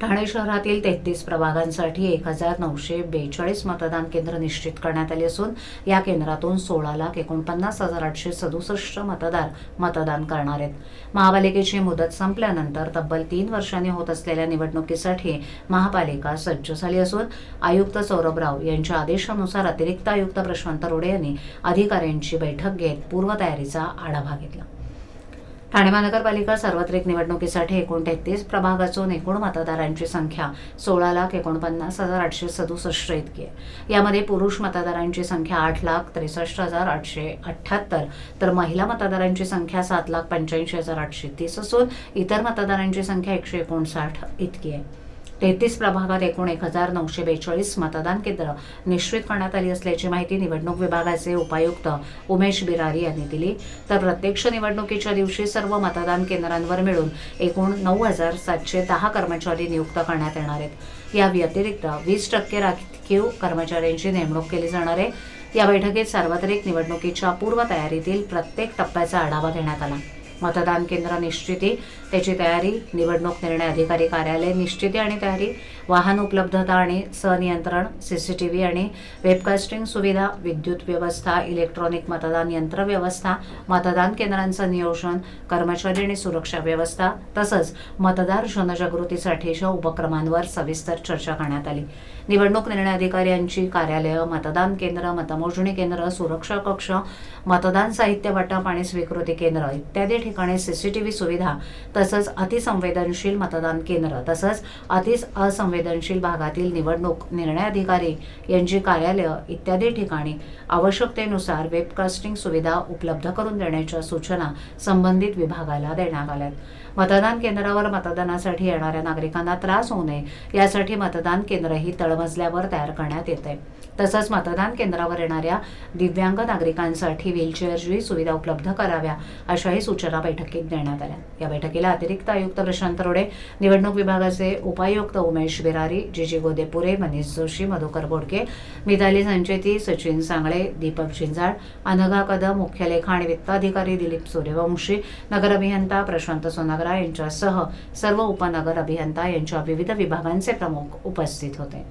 ठाणे शहरातील तेहतीस प्रभागांसाठी एक हजार नऊशे बेचाळीस मतदान केंद्र निश्चित करण्यात आली असून या केंद्रातून सोळा लाख एकोणपन्नास हजार आठशे सदुसष्ट मतदार मतदान करणार आहेत. महापालिकेची मुदत संपल्यानंतर तब्बल तीन वर्षांनी होत असलेल्या निवडणुकीसाठी महापालिका सज्ज झाली असून आयुक्त सौरभ राव यांच्या आदेशानुसार अतिरिक्त आयुक्त प्रशांत रोडे यांनी अधिकाऱ्यांची बैठक घेत पूर्वतयारीचा आढावा घेतला. ठाणे महानगरपालिका सार्वत्रिक निवडणुकीसाठी एकूण तेहतीस प्रभाग असून एकूण मतदारांची संख्या सोळा लाख एकोणपन्नास हजार आठशे सदुसष्ट इतकी आहे. यामध्ये पुरुष मतदारांची संख्या आठ लाख त्रेसष्ट हजार आठशे अठ्ठ्याहत्तर तर महिला मतदारांची संख्या सात लाख पंच्याऐंशी हजार आठशे तीस असून इतर मतदारांची संख्या एकशे एकोणसाठ इतकी आहे. तेहतीस प्रभागात एकूण एक हजार नऊशे बेचाळीस मतदान केंद्र निश्चित करण्यात आली असल्याची माहिती निवडणूक विभागाचे उपायुक्त उमेश बिरारी यांनी दिली. तर प्रत्यक्ष निवडणुकीच्या दिवशी सर्व मतदान केंद्रांवर मिळून एकूण नऊ हजार सातशे दहा कर्मचारी नियुक्त करण्यात येणार आहेत. या व्यतिरिक्त वीस टक्के राखीव कर्मचाऱ्यांची नेमणूक केली जाणार आहे. या बैठकीत सार्वत्रिक निवडणुकीच्या पूर्वतयारीतील प्रत्येक टप्प्याचा आढावा घेण्यात आला. मतदान केंद्र निश्चिती. त्याची तयारी निवडणूक निर्णय अधिकारी कार्यालय निश्चिती आणि तयारी वाहन उपलब्धता आणि सनियंत्रण सीसीटीव्ही आणि वेबकास्टिंग सुविधा विद्युत व्यवस्था इलेक्ट्रॉनिक मतदान यंत्र व्यवस्था मतदान केंद्रांचं नियोजन कर्मचारी आणि सुरक्षा व्यवस्था तसंच मतदार जनजागृतीसाठीच्या उपक्रमांवर सविस्तर चर्चा करण्यात आली. निवडणूक निर्णय अधिकाऱ्यांची कार्यालयं मतदान केंद्र मतमोजणी केंद्र सुरक्षा कक्ष मतदान साहित्य वाटप आणि स्वीकृती केंद्र इत्यादी ठिकाणी सीसीटीव्ही सुविधा तसंच अतिसंवेदनशील मतदान केंद्र तसंच अति असंवेदनशील भागातील निवडणूक निर्णय अधिकारी यांची कार्यालयं इत्यादी ठिकाणी आवश्यकतेनुसार वेबकास्टिंग सुविधा उपलब्ध करून देण्याच्या सूचना संबंधित विभागाला देण्यात आल्यात. मतदान केंद्रावर मतदानासाठी येणाऱ्या नागरिकांना त्रास होऊ नये यासाठी मतदान केंद्र ही तळमजल्यावर तयार करण्यात येत आहे तसंच मतदान केंद्रावर येणाऱ्या दिव्यांग नागरिकांसाठी व्हीलचेअरची सुविधा उपलब्ध कराव्या अशाही सूचना बैठकीत देण्यात आल्या. या बैठकीला अतिरिक्त आयुक्त प्रशांत रोडे निवडणूक विभागाचे उपायुक्त उमेश बिरारी जी जी गोदेपुरे मनीष जोशी मधुकर बोडके मिताली संचेती सचिन सांगळे दीपक शिंजाळ अनघा कदम मुख्य लेखा आणि वित्त अधिकारी दिलीप सूर्यवंशी नगर अभियंता प्रशांत सोनागरा यांच्यासह सर्व उपनगर अभियंता यांच्या विविध विभागांचे प्रमुख उपस्थित होते.